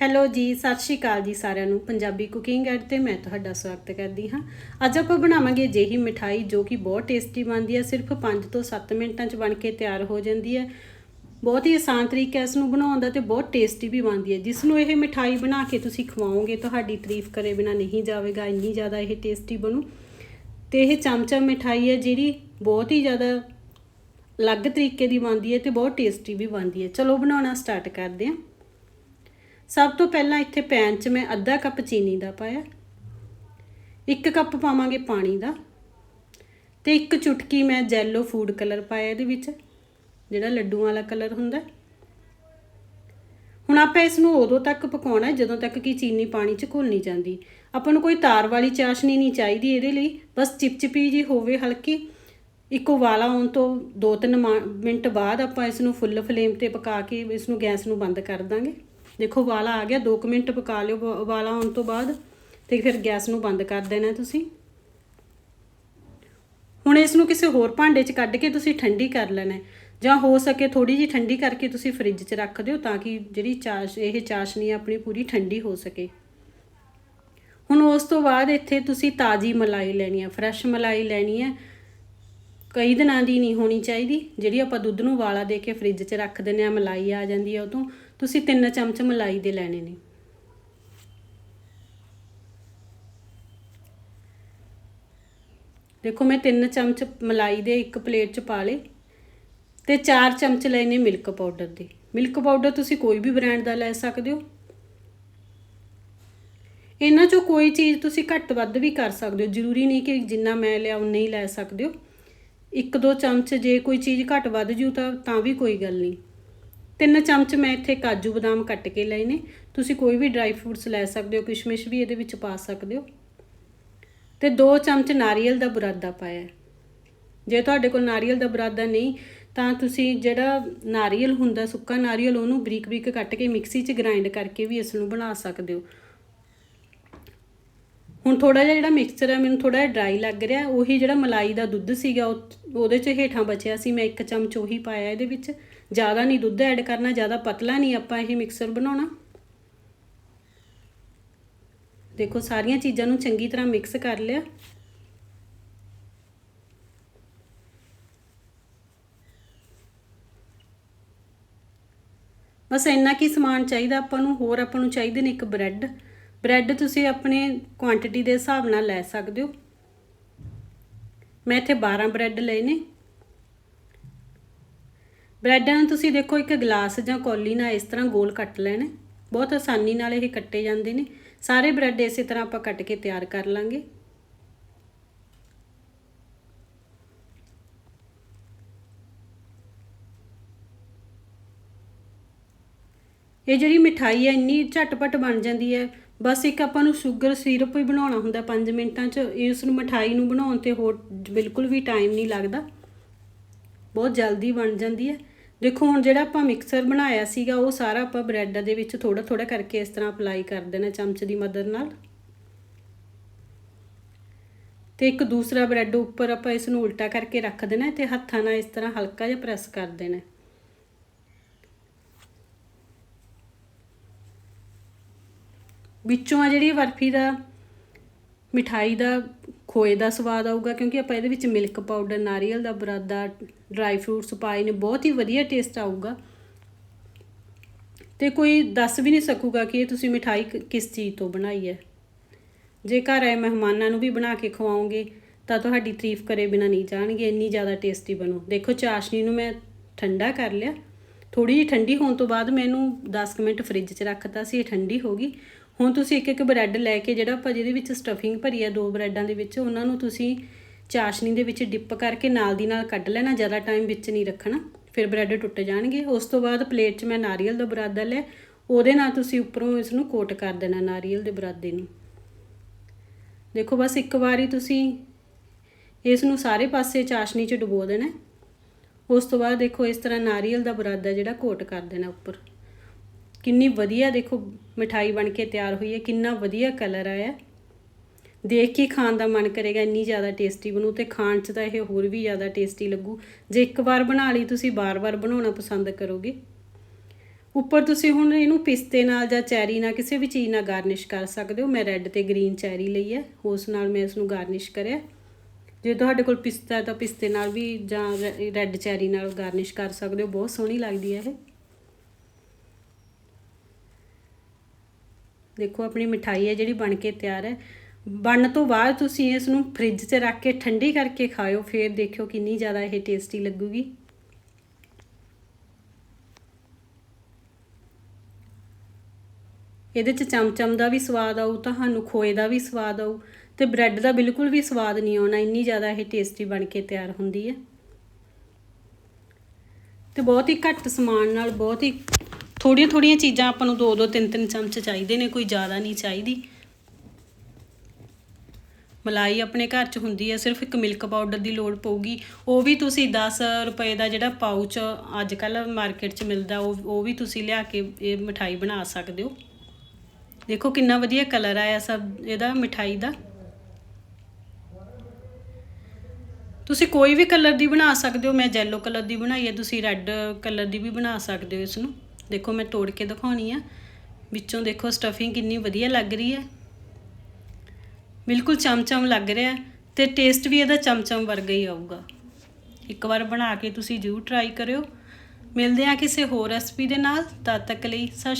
Hello ਜੀ, ਸਤਿ ਸ਼੍ਰੀ ਅਕਾਲ ਜੀ ਸਾਰਿਆਂ ਨੂੰ। ਪੰਜਾਬੀ ਕੁਕਿੰਗ ਐਡ ਤੇ ਮੈਂ ਤੁਹਾਡਾ ਸਵਾਗਤ ਕਰਦੀ ਹਾਂ। ਅੱਜ ਆਪਾਂ ਬਣਾਵਾਂਗੇ ਜਿਹੀ ਮਿਠਾਈ ਜੋ ਕਿ ਬਹੁਤ ਟੇਸਟੀ ਬਣਦੀ ਹੈ। ਸਿਰਫ 5 ਤੋਂ 7 ਮਿੰਟਾਂ 'ਚ ਬਣ ਕੇ ਤਿਆਰ ਹੋ ਜਾਂਦੀ ਹੈ। ਬਹੁਤ ਹੀ ਆਸਾਨ ਤਰੀਕਾ ਇਸ ਨੂੰ ਬਣਾਉਣ ਦਾ ਤੇ ਬਹੁਤ ਟੇਸਟੀ ਵੀ ਬਣਦੀ ਹੈ। ਜਿਸ ਨੂੰ ਇਹ ਮਿਠਾਈ ਬਣਾ ਕੇ ਤੁਸੀਂ ਖਵਾਓਗੇ, ਤੁਹਾਡੀ ਤਾਰੀਫ ਕਰੇ ਬਿਨਾ ਨਹੀਂ ਜਾਵੇਗਾ, ਇੰਨੀ ਜ਼ਿਆਦਾ ਇਹ ਟੇਸਟੀ ਬਣੂ। ਤੇ ਇਹ ਚਮਚਮ ਮਿਠਾਈ ਹੈ ਜਿਹੜੀ ਬਹੁਤ ਹੀ ਜ਼ਿਆਦਾ ਅਲੱਗ ਤਰੀਕੇ ਦੀ ਬਣਦੀ ਹੈ ਤੇ ਬਹੁਤ ਟੇਸਟੀ ਵੀ ਬਣਦੀ ਹੈ। ਚਲੋ ਬਣਾਉਣਾ ਸਟਾਰਟ ਕਰਦੇ ਹਾਂ। ਸਭ ਤੋਂ ਪਹਿਲਾਂ ਇੱਥੇ ਪੈਨ 'ਚ ਮੈਂ ਅੱਧਾ ਕੱਪ ਚੀਨੀ ਦਾ ਪਾਇਆ। ਇੱਕ ਕੱਪ ਪਾਵਾਂਗੇ ਪਾਣੀ ਦਾ। ਤੇ ਇੱਕ ਚੁਟਕੀ ਮੈਂ ਜੈਲੋ ਫੂਡ ਕਲਰ ਪਾਇਆ ਇਹਦੇ ਵਿੱਚ, ਜਿਹੜਾ ਲੱਡੂਆਂ ਵਾਲਾ ਕਲਰ ਹੁੰਦਾ। ਹੁਣ ਆਪਾਂ ਇਸ ਨੂੰ ਉਦੋਂ ਤੱਕ ਪਕਾਉਣਾ, ਜਦੋਂ ਤੱਕ ਕਿ ਚੀਨੀ ਪਾਣੀ 'ਚ ਘੁਲ ਨਹੀਂ ਜਾਂਦੀ। ਆਪਾਂ ਨੂੰ ਕੋਈ ਤਾਰ ਵਾਲੀ ਚਾਸ਼ਨੀ ਨਹੀਂ ਚਾਹੀਦੀ ਇਹਦੇ ਲਈ, ਬਸ ਚਿਪਚਿਪੀ ਜੀ ਹੋਵੇ ਹਲਕੀ। ਇੱਕ ਉਬਾਲਾ ਆਉਣ ਤੋਂ 2-3 ਮਿੰਟ ਬਾਅਦ ਆਪਾਂ ਇਸ ਨੂੰ ਫੁੱਲ ਫਲੇਮ ਤੇ ਪਕਾ ਕੇ ਇਸ ਨੂੰ ਗੈਸ ਨੂੰ ਬੰਦ ਕਰ ਦਾਂਗੇ। ਦੇਖੋ ਉਬਾਲਾ ਆ ਗਿਆ 2 ਮਿੰਟ ਪਕਾ ਲਿਓ ਉਬਾਲਾ ਆਉਣ ਤੋਂ ਬਾਅਦ ਤੇ ਫਿਰ ਗੈਸ ਨੂੰ ਬੰਦ ਕਰ ਦੇਣਾ ਤੁਸੀਂ। ਹੁਣ ਇਸ ਨੂੰ ਕਿਸੇ ਹੋਰ ਭਾਂਡੇ 'ਚ ਕੱਢ ਕੇ ਤੁਸੀਂ ਠੰਡੀ ਕਰ ਲੈਣਾ ਜਾਂ ਹੋ ਸਕੇ ਥੋੜੀ ਜੀ ਠੰਡੀ ਕਰਕੇ ਤੁਸੀਂ ਫ੍ਰਿਜ 'ਚ ਰੱਖ ਦਿਓ ਤਾਂ ਕਿ ਜਿਹੜੀ ਚਾਸ਼, ਇਹ ਚਾਸ਼ਨੀ ਆਪਣੀ ਪੂਰੀ ਠੰਡੀ ਹੋ ਸਕੇ। ਹੁਣ ਉਸ ਤੋਂ ਬਾਅਦ ਇੱਥੇ ਤੁਸੀਂ ਤਾਜ਼ੀ ਮਲਾਈ ਲੈਣੀ ਹੈ, ਫਰੈਸ਼ ਮਲਾਈ ਲੈਣੀ ਹੈ। ਕਈ ਦਿਨਾਂ ਦੀ ਨਹੀਂ ਹੋਣੀ ਚਾਹੀਦੀ। ਜਿਹੜੀ ਆਪਾਂ ਦੁੱਧ ਨੂੰ ਵਾਲਾ ਦੇ ਕੇ ਫ੍ਰਿਜ 'ਚ ਰੱਖ ਦਿੰਦੇ ਆ ਮਲਾਈ ਆ ਜਾਂਦੀ ਹੈ ਉਹ ਤੋਂ ਤੁਸੀਂ 3 ਚਮਚ ਮਲਾਈ ਦੇ ਲੈਣੇ ਨੇ। ਦੇਖੋ, ਮੈਂ 3 ਚਮਚ ਮਲਾਈ ਦੇ ਇੱਕ ਪਲੇਟ 'ਚ ਪਾ ਲਏ ਤੇ 4 ਚਮਚ ਲਏ ਨੇ ਮਿਲਕ ਪਾਊਡਰ ਦੇ। ਮਿਲਕ ਪਾਊਡਰ ਤੁਸੀਂ ਕੋਈ ਵੀ ਬ੍ਰਾਂਡ ਦਾ ਲੈ ਸਕਦੇ ਹੋ। ਇਹਨਾਂ 'ਚੋਂ ਕੋਈ ਚੀਜ਼ ਤੁਸੀਂ ਘੱਟ ਵੱਧ ਵੀ ਕਰ ਸਕਦੇ ਹੋ। ਜ਼ਰੂਰੀ ਨਹੀਂ ਕਿ ਜਿੰਨਾ ਮੈਂ ਲਿਆ, ਉਨਾ ਹੀ ਲੈ ਸਕਦੇ ਹੋ। ਇੱਕ ਦੋ ਚਮਚ ਜੇ ਕੋਈ ਚੀਜ਼ ਘੱਟ ਵੱਧ ਜੂ ਤਾਂ ਤਾਂ ਵੀ ਕੋਈ ਗੱਲ ਨਹੀਂ। ਤਿੰਨ ਚਮਚ ਮੈਂ ਇੱਥੇ ਕਾਜੂ ਬਦਾਮ ਕੱਟ ਕੇ ਲਏ ਨੇ। ਤੁਸੀਂ ਕੋਈ ਵੀ ਡਰਾਈ ਫਰੂਟਸ ਲੈ ਸਕਦੇ ਹੋ, ਕਿਸ਼ਮਿਸ਼ ਵੀ ਇਹਦੇ ਵਿੱਚ ਪਾ ਸਕਦੇ ਹੋ। ਤੇ 2 ਚਮਚ ਨਾਰੀਅਲ ਦਾ ਬੁਰਾਦਾ ਪਾਇਆ ਜੇ ਤੁਹਾਡੇ ਕੋਲ ਨਾਰੀਅਲ ਦਾ ਬੁਰਾਦਾ ਨਹੀਂ, ਤਾਂ ਤੁਸੀਂ ਜਿਹੜਾ ਨਾਰੀਅਲ ਹੁੰਦਾ, ਸੁੱਕਾ ਨਾਰੀਅਲ, ਉਹਨੂੰ ਬਰੀਕ ਬਰੀਕ ਕੱਟ ਕੇ ਮਿਕਸੀ 'ਚ ਗ੍ਰਾਈਂਡ ਕਰਕੇ ਵੀ ਇਸ ਨੂੰ ਬਣਾ ਸਕਦੇ ਹੋ। ਹੁਣ ਥੋੜਾ ਜਿਹਾ ਜਿਹੜਾ ਮਿਕਸਚਰ ਹੈ ਮੈਨੂੰ ਥੋੜਾ ਜਿਹਾ ਡਰਾਈ ਲੱਗ ਰਿਹਾ। ਉਹੀ ਜਿਹੜਾ ਮਲਾਈ ਦਾ ਦੁੱਧ ਸੀਗਾ ਉਹਦੇ 'ਚ ਹੇਠਾਂ ਬਚਿਆ ਸੀ। ਮੈਂ ਇੱਕ ਚਮਚ ਉਹੀ ਪਾਇਆ ਇਹਦੇ ਵਿੱਚ। ਜ਼ਿਆਦਾ ਨਹੀਂ ਦੁੱਧ ਐਡ ਕਰਨਾ, ਜ਼ਿਆਦਾ ਪਤਲਾ ਨਹੀਂ ਆਪਾਂ ਇਹ ਮਿਕਸਰ ਬਣਾਉਣਾ। ਦੇਖੋ, ਸਾਰੀਆਂ ਚੀਜ਼ਾਂ ਨੂੰ ਚੰਗੀ ਤਰ੍ਹਾਂ ਮਿਕਸ ਕਰ ਲਿਆ। ਬਸ ਇੰਨਾ ਕੀ ਸਮਾਨ ਚਾਹੀਦਾ ਆਪਾਂ ਨੂੰ, ਹੋਰ ਆਪਾਂ ਨੂੰ ਚਾਹੀਦੇ ਨੇ ਇੱਕ ਬ੍ਰੈਡ ਬ੍ਰੈਡ ਤੁਸੀਂ ਆਪਣੇ ਕੁਆਂਟੀਟੀ ਦੇ ਹਿਸਾਬ ਨਾਲ ਲੈ ਸਕਦੇ ਹੋ। ਮੈਂ ਇੱਥੇ 12 ਬ੍ਰੈਡ ਲਏ ਨੇ। ਬ੍ਰੈਡਾਂ ਨੂੰ ਤੁਸੀਂ ਦੇਖੋ, ਇੱਕ ਗਲਾਸ ਜਾਂ ਕੌਲੀ ਨਾਲ ਇਸ ਤਰ੍ਹਾਂ ਗੋਲ ਕੱਟ ਲੈਣੇ। ਬਹੁਤ ਆਸਾਨੀ ਨਾਲ ਇਹ ਕੱਟੇ ਜਾਂਦੇ ਨੇ। ਸਾਰੇ ਬ੍ਰੈਡ ਇਸੇ ਤਰ੍ਹਾਂ ਆਪਾਂ ਕੱਟ ਕੇ ਤਿਆਰ ਕਰ ਲਾਂਗੇ। ਇਹ ਜਿਹੜੀ ਮਿਠਾਈ ਹੈ, ਇੰਨੀ ਝਟਪਟ ਬਣ ਜਾਂਦੀ ਹੈ। ਬਸ ਇੱਕ ਆਪਾਂ ਨੂੰ ਸ਼ੂਗਰ ਸਿਰਪ ਹੀ ਬਣਾਉਣਾ ਹੁੰਦਾ 5 ਮਿੰਟਾਂ 'ਚ। ਇਸ ਨੂੰ ਮਿਠਾਈ ਨੂੰ ਬਣਾਉਣ ਤੇ ਹੋਰ ਬਿਲਕੁਲ ਵੀ ਟਾਈਮ ਨਹੀਂ ਲੱਗਦਾ। ਬਹੁਤ ਜਲਦੀ ਬਣ ਜਾਂਦੀ ਹੈ। ਦੇਖੋ, ਹੁਣ ਜਿਹੜਾ ਆਪਾਂ ਮਿਕਸਰ ਬਣਾਇਆ ਸੀਗਾ, ਉਹ ਸਾਰਾ ਆਪਾਂ ਬ੍ਰੈਡ ਦੇ ਵਿੱਚ ਥੋੜਾ ਥੋੜਾ ਕਰਕੇ ਇਸ ਤਰ੍ਹਾਂ ਅਪਲਾਈ ਕਰ ਦੇਣਾ ਚਮਚ ਦੀ ਮਦਦ ਨਾਲ। ਤੇ ਇੱਕ ਦੂਸਰਾ ਬ੍ਰੈਡ ਉੱਪਰ ਆਪਾਂ ਇਸ ਨੂੰ ਉਲਟਾ ਕਰਕੇ ਰੱਖ ਦੇਣਾ ਤੇ ਹੱਥਾਂ ਨਾਲ ਇਸ ਤਰ੍ਹਾਂ ਹਲਕਾ ਜਿਹਾ ਪ੍ਰੈਸ ਕਰ ਦੇਣਾ। ਵਿੱਚੋਂ ਆ ਜਿਹੜੀ ਬਰਫੀ ਦਾ, ਮਿਠਾਈ ਦਾ, ਖੋਏ ਦਾ ਸਵਾਦ ਆਊਗਾ, ਕਿਉਂਕਿ ਆਪਾਂ ਇਹਦੇ ਵਿੱਚ ਮਿਲਕ ਪਾਊਡਰ ਨਾਰੀਅਲ ਦਾ ਬਰਾਦਾ ਡਰਾਈ ਫਰੂਟਸ ਪਾਏ ਨੇ, ਬਹੁਤ ਹੀ ਵਧੀਆ ਟੇਸਟ ਆਊਗਾ। ਤੇ ਕੋਈ ਦੱਸ ਵੀ ਨਹੀਂ ਸਕੂਗਾ ਕਿ ਇਹ ਤੁਸੀਂ ਮਿਠਾਈ ਕਿਸ ਚੀਜ਼ ਤੋਂ ਬਣਾਈ ਹੈ। ਜੇ ਘਰ ਆਏ ਮਹਿਮਾਨਾਂ ਨੂੰ ਵੀ ਬਣਾ ਕੇ ਖਵਾਓਗੇ, ਤਾਂ ਤੁਹਾਡੀ ਤਾਰੀਫ ਕਰੇ ਬਿਨਾ ਨਹੀਂ ਜਾਣਗੇ, ਇੰਨੀ ਜ਼ਿਆਦਾ ਟੇਸਟੀ ਬਣੂ। ਦੇਖੋ, ਚਾਸ਼ਨੀ ਨੂੰ ਮੈਂ ਠੰਡਾ ਕਰ ਲਿਆ। ਥੋੜੀ ਜਿਹੀ ਠੰਡੀ ਹੋਣ ਤੋਂ ਬਾਅਦ ਮੈਨੂੰ ਇਹਨੂੰ 10 ਕੁ ਮਿੰਟ ਫ੍ਰਿਜ 'ਚ ਰੱਖਤਾ ਸੀ, ਇਹ ਠੰਡੀ ਹੋ ਗਈ। ਹੁਣ ਤੁਸੀਂ ਇੱਕ ਇੱਕ ਬ੍ਰੈਡ ਲੈ ਕੇ ਜਿਹੜਾ ਆਪਾਂ ਜਿਹਦੇ ਵਿੱਚ ਸਟਫਿੰਗ ਭਰੀ ਹੈ ਦੋ ਬ੍ਰੈਡਾਂ ਦੇ ਵਿੱਚ, ਉਹਨਾਂ ਨੂੰ ਤੁਸੀਂ ਚਾਸ਼ਨੀ ਦੇ ਵਿੱਚ ਡਿਪ ਕਰਕੇ ਨਾਲ ਦੀ ਨਾਲ ਕੱਢ ਲੈਣਾ, ਜ਼ਿਆਦਾ ਟਾਈਮ ਵਿੱਚ ਨਹੀਂ ਰੱਖਣਾ, ਫਿਰ ਬ੍ਰੈਡ ਟੁੱਟ ਜਾਣਗੇ। ਉਸ ਤੋਂ ਬਾਅਦ ਪਲੇਟ 'ਚ ਮੈਂ ਨਾਰੀਅਲ ਦਾ ਬਰਾਦਾ ਲੈ ਉਹਦੇ ਨਾਲ ਤੁਸੀਂ ਉੱਪਰੋਂ ਇਸ ਨੂੰ ਕੋਟ ਕਰ ਦੇਣਾ ਨਾਰੀਅਲ ਦੇ ਬਰਾਦੇ ਨੂੰ। ਦੇਖੋ ਬਸ ਇੱਕ ਵਾਰੀ ਤੁਸੀਂ ਇਸ ਨੂੰ ਸਾਰੇ ਪਾਸੇ ਚਾਸ਼ਨੀ 'ਚ ਡੁਬੋ ਦੇਣਾ, ਉਸ ਤੋਂ ਬਾਅਦ ਦੇਖੋ ਇਸ ਤਰ੍ਹਾਂ ਨਾਰੀਅਲ ਦਾ ਬਰਾਦਾ ਜਿਹੜਾ ਕੋਟ ਕਰ ਦੇਣਾ ਉੱਪਰ। ਕਿੰਨੀ ਵਧੀਆ ਦੇਖੋ ਮਠਾਈ ਬਣ ਕੇ ਤਿਆਰ ਹੋਈ ਹੈ, ਕਿੰਨਾ ਵਧੀਆ ਕਲਰ ਆਇਆ ਦੇਖ ਕੇ ਖਾਣ ਦਾ ਮਨ ਕਰੇਗਾ, ਇੰਨੀ ਜ਼ਿਆਦਾ ਟੇਸਟੀ ਬਣੂ ਤੇ ਖਾਣ 'ਚ ਤਾਂ ਇਹ ਹੋਰ ਵੀ ਜ਼ਿਆਦਾ ਟੇਸਟੀ ਲੱਗੂ। ਜੇ ਇੱਕ ਵਾਰ ਬਣਾ ਲਈ, ਤੁਸੀਂ ਬਾਰ-ਬਾਰ ਬਣਾਉਣਾ ਪਸੰਦ ਕਰੋਗੇ। ਉੱਪਰ ਤੁਸੀਂ ਹੁਣ ਇਹਨੂੰ ਪਿਸਤੇ ਨਾਲ ਜਾਂ ਚੈਰੀ ਨਾਲ ਕਿਸੇ ਵੀ ਚੀਜ਼ ਨਾਲ ਗਾਰਨਿਸ਼ ਕਰ ਸਕਦੇ ਹੋ। ਮੈਂ ਰੈੱਡ ਤੇ ਗ੍ਰੀਨ ਚੈਰੀ ਲਈ ਹੈ, ਉਸ ਨਾਲ ਮੈਂ ਇਸ ਨੂੰ ਗਾਰਨਿਸ਼ ਕਰਿਆ। ਜੇ ਤੁਹਾਡੇ ਕੋਲ ਪਿਸਤਾ ਤਾਂ ਪਿਸਤੇ ਨਾਲ ਵੀ ਜਾਂ ਰੈੱਡ ਚੈਰੀ ਨਾਲ ਗਾਰਨਿਸ਼ ਕਰ ਸਕਦੇ ਹੋ। ਬਹੁਤ ਸੋਹਣੀ ਲੱਗਦੀ ਹੈ ਇਹ। ਦੇਖੋ, ਆਪਣੀ ਮਿਠਾਈ ਹੈ ਜਿਹੜੀ ਬਣ ਕੇ ਤਿਆਰ ਹੈ। ਬਣਨ ਤੋਂ ਬਾਅਦ ਤੁਸੀਂ ਇਸ ਨੂੰ ਫ੍ਰਿਜ 'ਚ ਰੱਖ ਕੇ ਠੰਡੀ ਕਰਕੇ ਖਾਓ ਫਿਰ ਦੇਖਿਓ ਕਿੰਨੀ ਜ਼ਿਆਦਾ ਇਹ ਟੇਸਟੀ ਲੱਗੂਗੀ। ਇਹਦੇ 'ਚ ਚਮਚਮ ਦਾ ਵੀ ਸਵਾਦ ਆਊ, ਤੁਹਾਨੂੰ ਖੋਏ ਦਾ ਵੀ ਸਵਾਦ ਆਊ ਤੇ ਬ੍ਰੈਡ ਦਾ ਬਿਲਕੁਲ ਵੀ ਸਵਾਦ ਨਹੀਂ ਆਉਣਾ, ਇੰਨੀ ਜ਼ਿਆਦਾ ਇਹ ਟੇਸਟੀ ਬਣ ਕੇ ਤਿਆਰ ਹੁੰਦੀ ਹੈ। ਤੇ ਬਹੁਤ ਹੀ ਘੱਟ ਸਮਾਨ ਨਾਲ, ਬਹੁਤ ਹੀ ਥੋੜੀਆਂ ਥੋੜੀਆਂ ਚੀਜ਼ਾਂ ਆਪਾਂ ਨੂੰ ਦੋ ਦੋ ਤਿੰਨ ਤਿੰਨ ਚਮਚ ਚਾਹੀਦੇ ਨੇ, ਕੋਈ ਜ਼ਿਆਦਾ ਨਹੀਂ ਚਾਹੀਦੀ। ਮਲਾਈ ਆਪਣੇ ਘਰ 'ਚ ਹੁੰਦੀ ਹੈ ਸਿਰਫ ਇੱਕ ਮਿਲਕ ਪਾਊਡਰ ਦੀ ਲੋੜ ਪਊਗੀ। ਉਹ ਵੀ ਤੁਸੀਂ 10 ਰੁਪਏ ਦਾ ਜਿਹੜਾ ਪਾਊਚ ਅੱਜ ਕੱਲ ਮਾਰਕੀਟ 'ਚ ਮਿਲਦਾ, ਉਹ ਉਹ ਵੀ ਤੁਸੀਂ ਲਿਆ ਕੇ ਇਹ ਮਠਾਈ ਬਣਾ ਸਕਦੇ ਹੋ। ਦੇਖੋ ਕਿੰਨਾ ਵਧੀਆ ਕਲਰ ਆਇਆ ਸਭ, ਇਹਦਾ ਮਠਾਈ ਦਾ। ਤੁਸੀਂ ਕੋਈ ਵੀ ਕਲਰ ਦੀ ਬਣਾ ਸਕਦੇ ਹੋ, ਮੈਂ ਯੈਲੋ ਕਲਰ ਦੀ ਬਣਾਈ ਹੈ, ਤੁਸੀਂ ਰੈੱਡ ਕਲਰ ਦੀ ਵੀ ਬਣਾ ਸਕਦੇ ਹੋ ਇਸ ਨੂੰ। ਦੇਖੋ ਮੈਂ ਤੋੜ ਕੇ ਦਿਖਾਉਣੀ ਆ। ਵਿੱਚੋਂ ਦੇਖੋ ਸਟਫਿੰਗ ਕਿੰਨੀ ਵਧੀਆ ਲੱਗ ਰਹੀ ਹੈ। ਬਿਲਕੁਲ ਚਮਚਮ ਲੱਗ ਰਿਹਾ ਤੇ ਟੇਸਟ ਵੀ ਇਹਦਾ ਚਮਚਮ ਵਰਗਾ ਹੀ ਆਊਗਾ। ਇੱਕ ਵਾਰ ਬਣਾ ਕੇ ਤੁਸੀਂ ਜ਼ਰੂਰ ਟਰਾਈ ਕਰਿਓ। ਮਿਲਦੇ ਆ ਕਿਸੇ ਹੋਰ ਰੈਸਪੀ ਦੇ ਨਾਲ, ਤਦ ਤੱਕ ਲਈ ਸਤਿ